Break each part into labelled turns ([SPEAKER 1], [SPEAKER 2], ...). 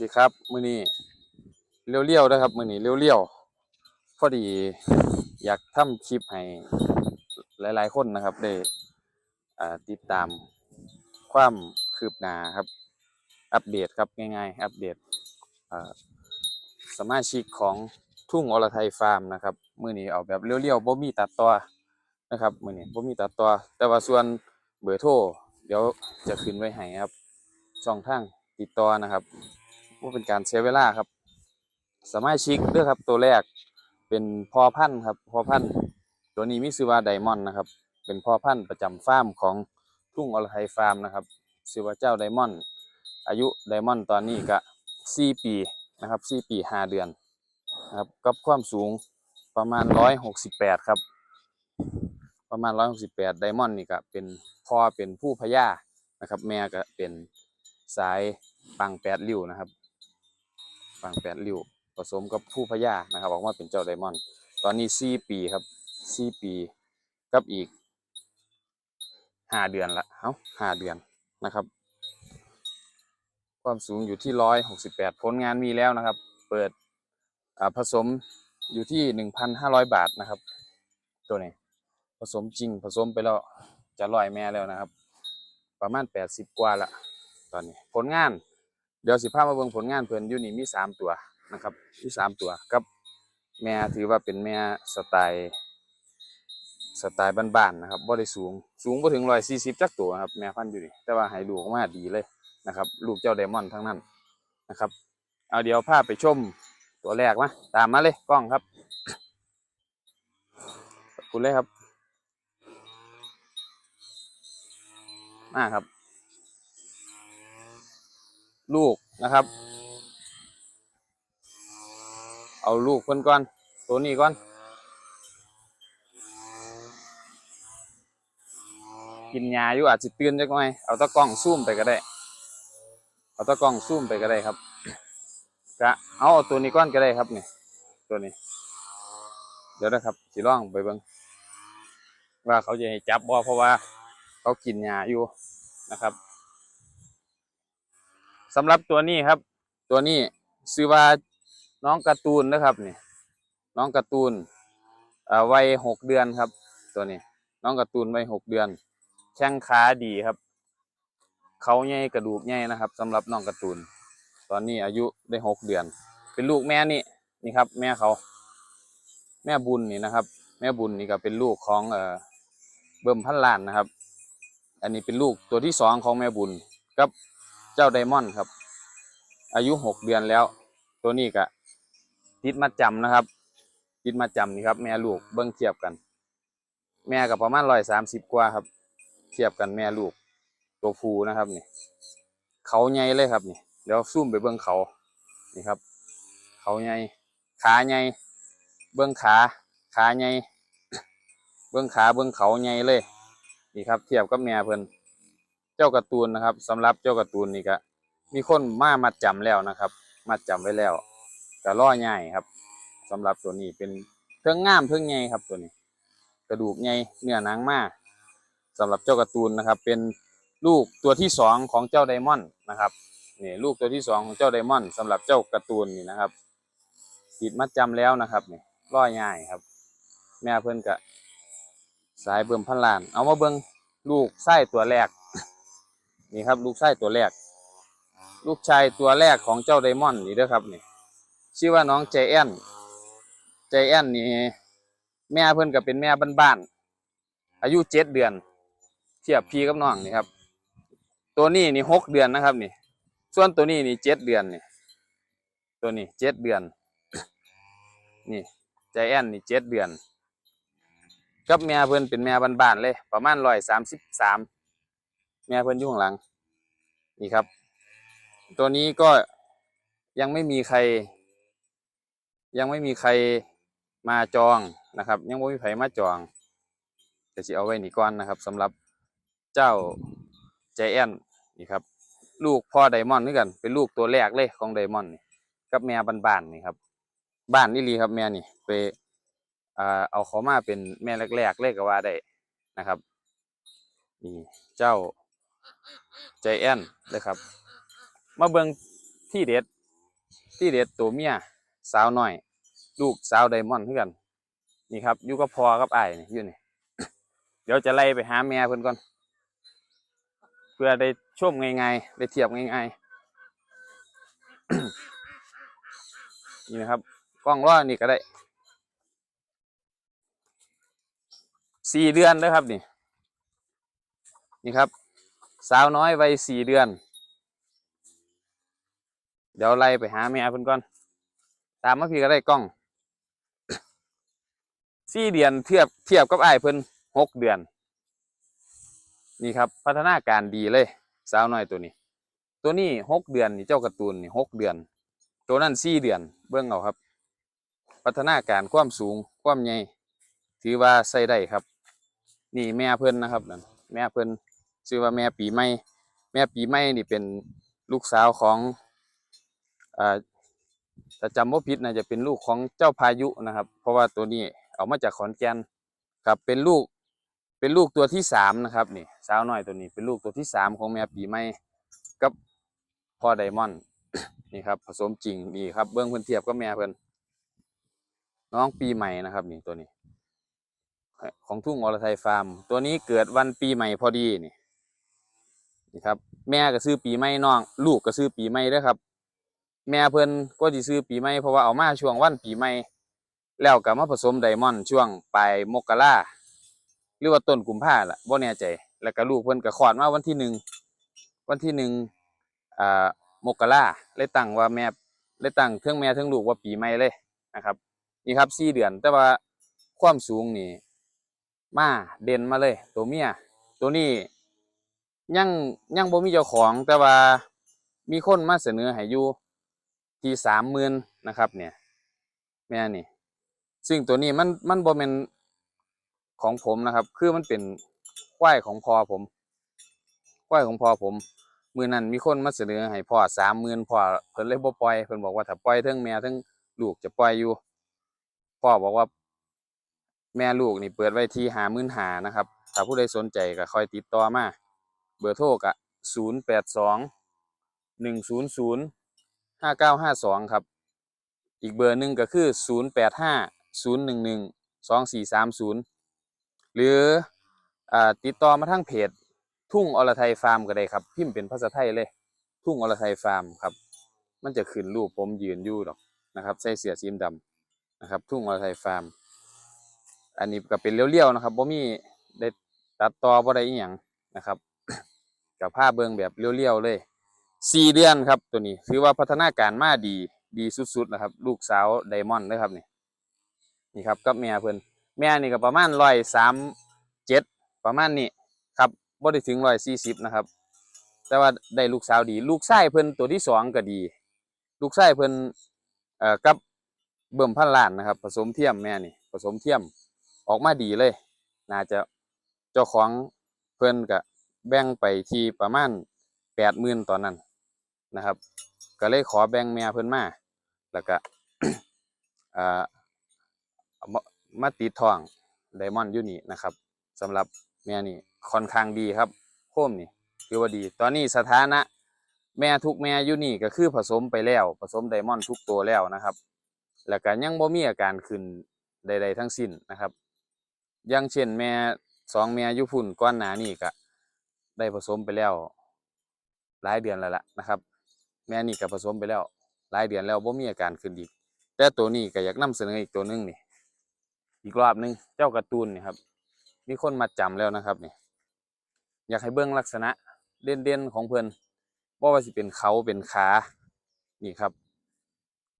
[SPEAKER 1] ดีครับ มื้อนี้เลี้ยวๆนะครับ มื้อนี้เลี้ยวๆพอดีอยากทำคลิปให้หลายๆคนนะครับได้ติดตามความคืบหน้าครับ อัปเดตครับง่ายๆ อัปเดตอ่าสมาชิกของทุ่งอรไทยฟาร์มนะครับมื้อนี้เอาแบบเลี้ยวๆบ่มีตัดต่อนะครับมื้อนี้บ่มีตัดต่อแต่ว่าส่วนเบอร์โทรเดี๋ยวจะขึ้นไว้ให้ครับช่องทางติดต่อนะครับ ว่าเป็นการเสียเวลาครับสมาชิกเด้อครับ ตัวแรกเป็นพอพันธุ์ครับพอพันธุ์ตัวนี้มีชื่อว่าไดมอนด์นะครับ เป็นพอพันธุ์ประจำฟาร์มของทุ่งอรไทยฟาร์มนะครับชื่อว่าเจ้าไดมอนด์อายุไดมอนด์ตอนนี้ก็สี่ปีนะครับสี่ปีห้าเดือนนะครับกับความสูงประมาณร้อยหกสิบแปดครับ ประมาณร้อยหกสิบแปดไดมอนด์นี่ก็เป็นพ่อเป็นผู้พญานะครับ แม่ก็เป็นสายปังแปดริ้วนะครับ ปังแปดริ้วผสมกับผู้พญานะครับ ออกมาเป็นเจ้าไดมอนด์ตอนนี้สี่ปีครับสี่ปีกับอีกห้าเดือนละเอ้าห้าเดือนนะครับ ความสูงอยู่ที่ร้อยหกสิบแปดผลงานมีแล้วนะครับ เปิดอ่าผสมอยู่ที่หนึ่งพันห้าร้อยบาทนะครับ ตัวนี้ผสมจริงผสมไปแล้วจะร้อยแม่แล้วนะครับ ประมาณแปดสิบกว่าละตอนนี้ผลงาน เดี๋ยวสิพามาเบิ่งผลงานเพิ่นอยู่นี่มีสามตัวนะครับมีสามตัวกับแม่ถือว่าเป็นแม่สไตล์สไตล์บ้านๆนะครับบ่ได้สูงสูงบ่ถึงร้อยสี่สิบจักตัวครับแม่พันธุ์อยู่นี่แต่ว่าให้ลูกออกมาดีเลยนะครับลูกเจ้าไดมอนด์ทั้งนั้นนะครับ เอาเดี๋ยวพาไปชมตัวแรกมาตามมาเลยกล้องครับขอบคุณเลยครับมาครับ ลูกนะครับ เอาลูกเพิ่นก่อน ตัวนี้ก่อน กินยาอยู่อาจสิตื่นจักหน่อยเอาตะกล้องซูมไปก็ได้ เอาตะกล้องซูมไปก็ได้ครับก็เอาตัวนี้ก่อนก็ได้ครับนี่ตัวนี้ เดี๋ยวนะครับสิลองไปเบิ่งว่าเขาจะให้จับบ่เพราะว่า เขากินยาอยู่นะครับ สำหรับตัวนี้ครับ ตัวนี้ชื่อว่าน้องการ์ตูนนะครับนี่น้องการ์ตูนวัยหกเดือนครับ ตัวนี้ น้องการ์ตูนวัยหกเดือน แข้งขาดีครับเขาใหญ่กระดูกใหญ่นะครับสำหรับน้องการ์ตูน ตอนนี้อายุได้หกเดือน เป็นลูกแม่นี่นี่ครับ แม่เขา แม่บุญนี่นะครับ แม่บุญนี่ก็เป็นลูกของเอ่อเบิ่มพันล้านนะครับ อันนี้เป็นลูกตัวที่สองของแม่บุญกับ เจ้าไดมอนด์ครับ อายุหกเดือนแล้ว ตัวนี้ก็ติดมัดจำนะครับ ติดมัดจำนี่ครับ แม่ลูกเบิ้งเทียบกัน แม่กับประมาณร้อยสามสิบกว่าครับ เทียบกันแม่ลูก ตัวฟูนะครับนี่เขาใหญ่เลยครับนี่เดี๋ยวซูมไปเบิ้งเขานี่ครับ เขาใหญ่ขาใหญ่เบิ้องขาขาใหญ่เบิ้องขาเบิ้องเขาใหญ่เลย นี่ครับ เทียบกับแม่เพิ่น เจ้าการ์ตูนนะครับสำหรับเจ้าการ์ตูนนี่ก็มีคนมามัดจำแล้วนะครับ มัดจำไว้แล้วก็ล่อใหญ่ครับสำหรับตัวนี้เป็นเทิงงามเทิงใหญ่ครับตัวนี้ กระดูกใหญ่เนื้อหนังมากสำหรับเจ้าการ์ตูนนะครับ เป็นลูกตัวที่สองของเจ้าไดมอนด์นะครับนี่ลูกตัวที่สองของเจ้าไดมอนด์สำหรับเจ้าการ์ตูนนี่นะครับติดมัดจำแล้วนะครับนี่ล่อใหญ่ครับ แม่เพิ่อนกะสายเบิ่มพันลาน เอามาเบิ่งลูกไส้ตัวแรก นี่ครับลูกไส้ตัวแรก ลูกชายตัวแรกของเจ้าไดมอนด์นี่เด้อครับนี่ชื่อว่าน้องใจแอนใจแอนนี่แม่เพิ่อนก็เป็นแม่บ้านๆอายุเจ็ดเดือน เทียบพี่กับน้องนี่ครับ ตัวนี้นี่หกเดือนนะครับนี่ ส่วนตัวนี้นี่เจ็ดเดือนนี่ตัวนี้เจ็ดเดือน นี่ใจแอนนี่เจ็ดเดือนกับแม่เพิ่อนเป็นแม่บ้านๆเลย ประมาณร้อยสามสิบสาม แม่เพิ่นอยู่ข้างหลัง นี่ครับ ตัวนี้ก็ยังไม่มีใคร ยังไม่มีใครมาจองนะครับ ยังไม่มีใครมาจองแต่จะเอาไว้นี่ก่อนนะครับสำหรับเจ้าใจแอนนี่ครับ ลูกพ่อไดมอนด์นี่กัน เป็นลูกตัวแรกเลยของไดมอนด์นี่กับแม่บ้านๆนี่ครับบ้านนี่ลีครับแม่นี่ไปอเอาเขามาเป็นแม่แรกๆเลยก็ว่าได้นะครับนี่เจ้า ใจแอนเลยครับ มาเบิงที่เด็ด ที่เด็ดตัวเมียสาวหน้อย ลูกสาวไดมอนด์เพื่อนนี่ครับอยู่กับพอกับอ้ายนี่อยู่นี่เดี๋ยวจะไล่ไปหาแม่เพิ่อนก่อน เพื่อได้ชมง่ายๆได้เทียบง่ายๆนี่นะครับกล้องล้อนี่ก็ได้สี่เดือนเด้อครับนี่ นี่ครับ สาวน้อยวัยสี่เดือน เดี๋ยวไล่ไปหาแม่เพิ่นก่อน ตามมาพี่ก็ได้กล้องสี่เดือนเทียบเทียบกับอ้ายเพิ่นหกเดือน นี่ครับพัฒนาการดีเลยสาวน้อยตัวนี้ ตัวนี้หกเดือนนี่เจ้าการ์ตูนนี่หกเดือน ตัวนั้นสี่เดือนเบิ่งเอาครับ พัฒนาการความสูงความใหญ่ถือว่าใส่ได้ครับ นี่แม่เพิ่นนะครับนั่นแม่เพิ่น ชื่อว่าแม่ปีใหม่แม่ปีใหม่นี่เป็นลูกสาวของอ่าถ้าจำว่าผิดน่าจะเป็นลูกของเจ้าพายุนะครับ เพราะว่าตัวนี้เอามาจากขอนแก่นครับเป็นลูกเป็นลูกตัวที่สามนะครับนี่สาวน้อยตัวนี้ เป็นลูกตัวที่สามของแม่ปีใหม่กับพ่อไดมอนด์นี่ครับผสมจริงนี่ครับ เบื้องเพิ่นเทียบกับแม่เพิ่นน้องปีใหม่นะครับนี่ตัวนี้ ของทุ่งอรไทยฟาร์ม ตัวนี้เกิดวันปีใหม่พอดีนี่ นี่ครับ แม่ก็ซื้อปีใหม่น้อง ลูกก็ซื้อปีใหม่ด้วยครับ แม่เพิ่นก็สิซื้อปีใหม่เพราะว่าเอามาช่วงวันปีใหม่แล้วก็มาผสมไดมอนด์ช่วงปลายมกราหรือว่าต้นกุมภาล่ะบ่แน่ใจ แล้วก็ลูกเพิ่นก็คลอดมาวันที่หนึ่งวันที่หนึ่งอ่ามกราเลยตั้งว่าแม่เลยตั้งเทั้งแม่เทั้งลูกว่าปีใหม่เลยนะครับ นี่ครับสี่เดือน แต่ว่าความสูงนี่มาเด่นมาเลย ตัวเมียตัวนี้ ยังยังบ่มีเจ้าของแต่ว่ามีคนมาเสนอให้อยู่ที่สามหมื่นนะครับ เนี่ย แม่นี่ ซึ่งตัวนี้มันมันบ่เป็นของผมนะครับ คือมันเป็นควายของพ่อผมควายของพ่อผมมือนั้นมีคนมาเสนอให้พ่อสามหมื่นพ่อเพิ่นเลยบ่ปล่อยเพิ่นบอกว่าถ้าปล่อยทั้งแม่ทั้งลูกจะปล่อยอยู่ พ่อบอกว่า แม่ลูกนี่เปิดไว้ที่หามื่นหานะครับ ถ้าผู้ใดสนใจก็คอยติดต่อมา เบอร์โทรกะศูนย์แปดสองหนึ่งศูนย์ศูนย์ห้าเก้าห้าสองครับ อีกเบอร์หนึ่งก็คือศูนย์แปดห้าศูนย์หนึ่งหนึ่งสองสี่สามศูนย์หรืออติดต่อมาทางเพจ ทุ่งอรไทยฟาร์มก็ได้ครับ พิมพ์เป็นภาษาไทยเลย ทุ่งอรไทยฟาร์มครับ มันจะขึ้นรูปผมยืนอยู่ดอกนะครับใส่เสื้อสีดำนะครับ ทุ่งอรไทยฟาร์ม อันนี้ก็เป็นเลี้ยวๆนะครับบ่มีได้ตัดต่อบ่ได้อีหยังนะครับ กับผ้าเบิ่งแบบเลี้ยวๆเลยสี่เดือนครับตัวนี้ถือว่าพัฒนาการมาดีดีสุดๆนะครับ ลูกสาวไดมอนด์นะครับนี่นี่ครับกับแม่เพิ่อนแม่นี่ก็ประมาณร้อยสามเจ็ดประมาณนี้ครับบ่ได้ถึงร้อยสี่สิบนะครับ แต่ว่าได้ลูกสาวดี ลูกชายเพิ่อนตัวที่สองก็ดี ลูกชายเพิ่นเอ่อกับเบิ่มพันล้านนะครับ ผสมเทียมแม่นี่ผสมเทียมออกมาดีเลย น่าจะเจ้าของเพิ่อนก็ แบ่งไปที่ประมาณแปดหมื่นตอนนั้นนะครับ ก็เลยขอแบ่งแม่เพิ่นมา แล้วก็มาติดทองไดมอนด์อยู่นี่นะครับสำหรับแม่นี่ค่อนข้างดีครับโคมนี่คือว่าดี ตอนนี้สถานะ แม่ทุกแม่อยู่นี่ก็คือผสมไปแล้ว ผสมไดมอนด์ทุกตัวแล้วนะครับ แล้วก็ยังบ่มีอาการขึ้นใด ๆ ทั้งสิ้นนะครับ อย่างเช่นแม่สองแม่อยุพุ่นก้อนหนานี่ก็ ได้ผสมไปแล้ว หลายเดือนแล้วล่ะนะครับ แม่นี่ก็ผสมไปแล้ว หลายเดือนแล้วบ่มีอาการขึ้นอีก แต่ตัวนี้ก็อยากนำเสนออีกตัวหนึงนี่อีกรอบหนึงเจ้าการ์ตูนนี่ครับ มีคนมาจำแล้วนะครับนี่อยากให้เบิ่งลักษณะเด่นๆของเพิ่นบ่ว่าสิเป็นเขาเป็นขานี่ครับ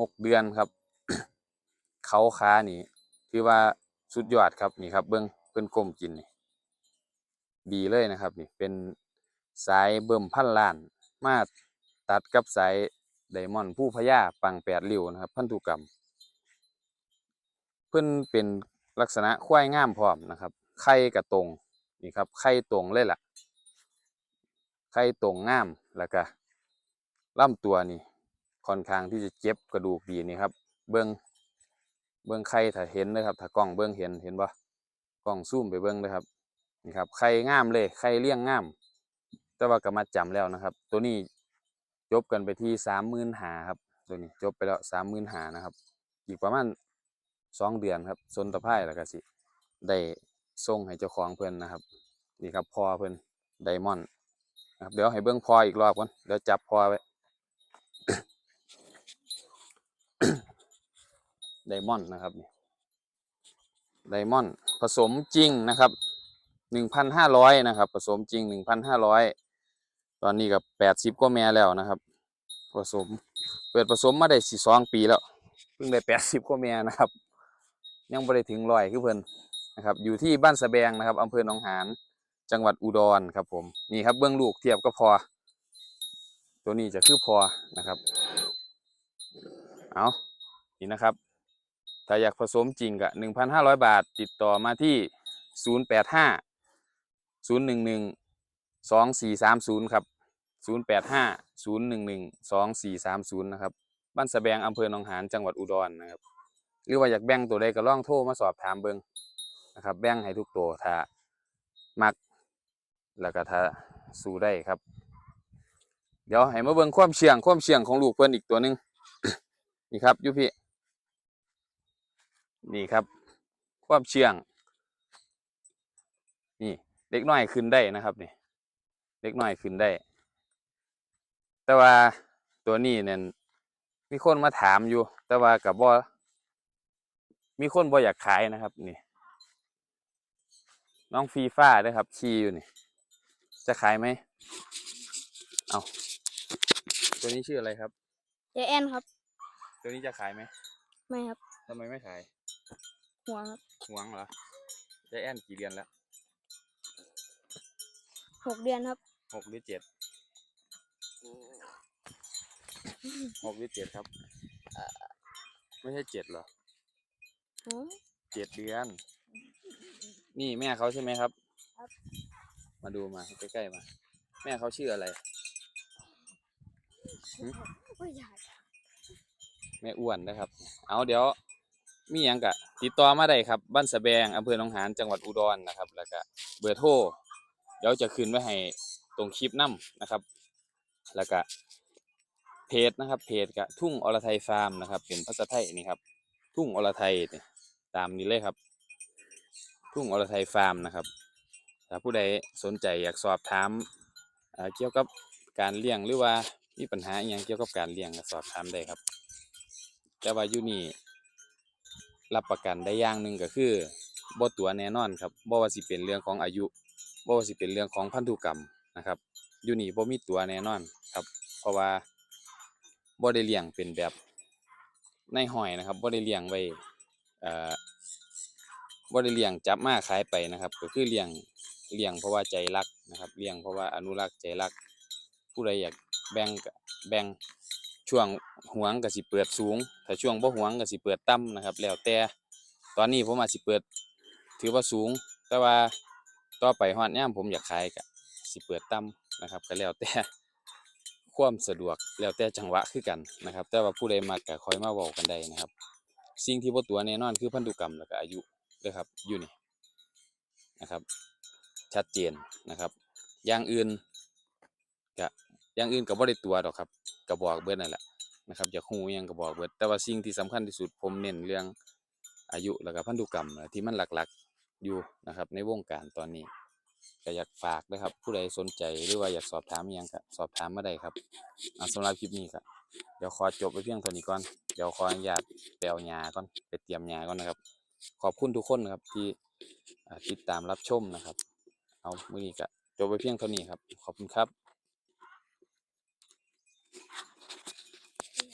[SPEAKER 1] หกเดือนครับ เขาขานี่ถือว่าสุดยอดครับนี่ครับ เบิ้องเพิ่นก้มกินนี่ ดีเลยนะครับนี่เป็นสายเบิ่มพันล้าน มาตัดกับสายไดมอนด์ผู้พญาปังแปดริ้วนะครับ พันธุกรรม เพิ่นเป็นลักษณะควายงามพร้อมนะครับไข่กระตรงนี่ครับไข่ตรงเลยล่ะไข่ตรงงามแล้วก็ลำตัวนี่ค่อนข้างที่จะเจ็บกระดูกดีนี่ครับ เบิ้งเบิ้งไข่ถ้าเห็นนะครับ ถ้ากล้องเบิ้งเห็นเห็นบ่กล้องซูมไปเบิ้งนะครับ นี่ครับไข่งามเลยไข่เลี้ยงงาม แต่ว่าก็มาจำแล้วนะครับ ตัวนี้จบกันไปที่สามหมื่นหาครับ ตัวนี้จบไปแล้วสามหมื่นหานะครับ อีกประมาณสองเดือนครับสนตะไคร่แล้วก็สิ ได้ส่งให้เจ้าของเพิ่อนนะครับนี่ครับพอเพิ่อนไดมอนด์นะครับเดี๋ยวให้เบิ้องพออีกรอบก่อนเดี๋ยวจับพอไว้ไดมอนด์นะครับนี่ไดมอนด์ผสมจริงนะครับ หนึ่งพันห้าร้อยนะครับ ผสมจริงหนึ่งพันห้าร้อยตอนนี้กับแปดสิบกว่าแม่แล้วนะครับ ผสม เปิดผสมมาได้สี่สองปีแล้ว เพิ่งได้แปดสิบกว่าแม่นะครับ ยังไม่ได้ถึงร้อยคือเพิ่นนะครับ อยู่ที่บ้านสะแบงนะครับอำเภอหนองหานจังหวัดอุดรครับ ผมนี่ครับเบื้องลูกเทียบก็พอ ตัวนี้จะคือพอนะครับ เอานี่นะครับถ้าอยากผสมจริงก็หนึ่งพันห้าร้อยบาท ติดต่อมาที่ศูนย์แปดห้า ศูนย์หนึ่งหนึ่งสองสี่สามศูนย์ครับศูนย์แปดห้าศูนย์หนึ่งหนึ่งสองสี่สามศูนย์นะครับบ้านสะแบงอำเภอหนองหานจังหวัดอุดรนะครับ หรือว่าอยากแบ่งตัวใดก็ลองโทรมาสอบถามเบิ่งนะครับ แบ่งให้ทุกตัวถ้ามักแล้วก็ถ้าสู้ได้ครับ เดี๋ยวให้มาเบิ่งความเชื่องความเชื่องของลูกเพิ่นอีกตัวหนึ่งนี่ครับยูพี่นี่ครับ ความเชื่องนี่ เล็กน้อยขึ้นได้นะครับนี่เล็กน้อยขึ้นได้ แต่ว่าตัวนี้เนี่ยมีคนมาถามอยู่ แต่ว่ากับบ่มีคนบ่อยากขายนะครับนี่ น้องฟีฟ่าด้วยครับขี่อยู่นี่ จะขายไหมเอาตัวนี้ชื่ออะไรครับ
[SPEAKER 2] เจแอนครับ
[SPEAKER 1] ตัวนี้จะขายไหม
[SPEAKER 2] ไม่ครับ
[SPEAKER 1] ทำไมไม่ขาย
[SPEAKER 2] หัวครับ
[SPEAKER 1] หวงเหรอใจแอนกี่เดือนแล้ว
[SPEAKER 2] หกเดือนครับ
[SPEAKER 1] หกหรือเจ็ดหกหรือเจ็ดครับ ไม่ใช่เจ็ดเหรอ
[SPEAKER 2] อ๋อ
[SPEAKER 1] เจ็ดเดือน นี่แม่เขาใช่ไหมครับ
[SPEAKER 2] ครับ
[SPEAKER 1] มาดูมาใกล้ๆมา แม่เขาชื่ออะไร หืม
[SPEAKER 2] ไม่อยาก
[SPEAKER 1] แม่อ้วนนะครับ เอาเดี๋ยว มีหยังกะ ติดต่อมาได้ครับ บ้านสะแบงอำเภอหนองหานจังหวัดอุดรนะครับ แล้วก็เบอร์โทร เดี๋ยวจะขึ้นไว้ให้ตรงคลิปน้ำนะครับ แล้วก็เพจนะครับเพจกะทุ่งอรไทยฟาร์มนะครับ เป็นภาษาไทยนี่ครับ ทุ่งอรไทยตามนี้เลยครับ ทุ่งอรไทยฟาร์มนะครับถ้าผู้ใดสนใจอยากสอบถามเอ่อเกี่ยวกับการเลี้ยงหรือว่ามีปัญหาอย่างเกี่ยวกับการเลี้ยงก็สอบถามได้ครับ แต่ว่าอยู่นี่รับประกันได้อย่างหนึ่งก็คือบ่ตัวแน่นอนครับบ่ว่าสิเป็นเรื่องของอายุ บ่ว่าสิเป็นเรื่องของพันธุกรรมนะครับ อยู่นี่บ่มีตัวแน่นอนครับ เพราะว่าบ่ได้เลี้ยงเป็นแบบในหอยนะครับบ่ได้เลี้ยงไว้เอ่อบ่ได้เลี้ยงจับมาขายไปนะครับ ก็คือเลี้ยงเลี้ยงเพราะว่าใจรักนะครับเลี้ยงเพราะว่าอนุรักษ์ใจรัก ผู้ใดอยากแบ่งแบ่งช่วงหวงก็สิเปิดสูง ถ้าช่วงบ่หวงก็สิเปิดต่ำนะครับ แล้วแต่ตอนนี้ผมอาจสิเปิด ถือว่าสูง แต่ว่า ต่อไปฮอดยามผมอยากขายก็สิเปิดต่ำนะครับก็แล้วแต่ความสะดวกแล้วแต่จังหวะคือกันนะครับ แต่ว่าผู้ใดมักก็คอยมาเว้ากันได้นะครับ สิ่งที่บ่ตัวแน่นอนคือพันธุกรรมแล้วก็อายุเด้อครับอยู่นี่นะครับชัดเจนนะครับอย่างอื่นก็อย่างอื่นก็บ่ได้ตัวดอกครับก็บอกเบิดนั่นแหละนะครับอยากฮู้อิหยังก็บอกเบิดแต่ว่าสิ่งที่สำคัญที่สุดผมเน้นเรื่องอายุแล้วก็พันธุกรรมที่มันหลักๆ อยู่นะครับ ในวงการตอนนี้ก็อยากฝากนะครับ ผู้ใดสนใจหรือว่าอยากสอบถามยังก็สอบถามมาได้ครับอ่าสำหรับคลิปนี้ครับเดี๋ยวขอจบไปเพียงเท่านี้ก่อนเดี๋ยวขออนุญาตไปเอายาก่อนไปเตรียมยาก่อนนะครับ ขอบคุณทุกคนนะครับที่ติดตามรับชมนะครับ เอามือนี้ก็จบไปเพียงเท่านี้ครับ ขอบคุณครับ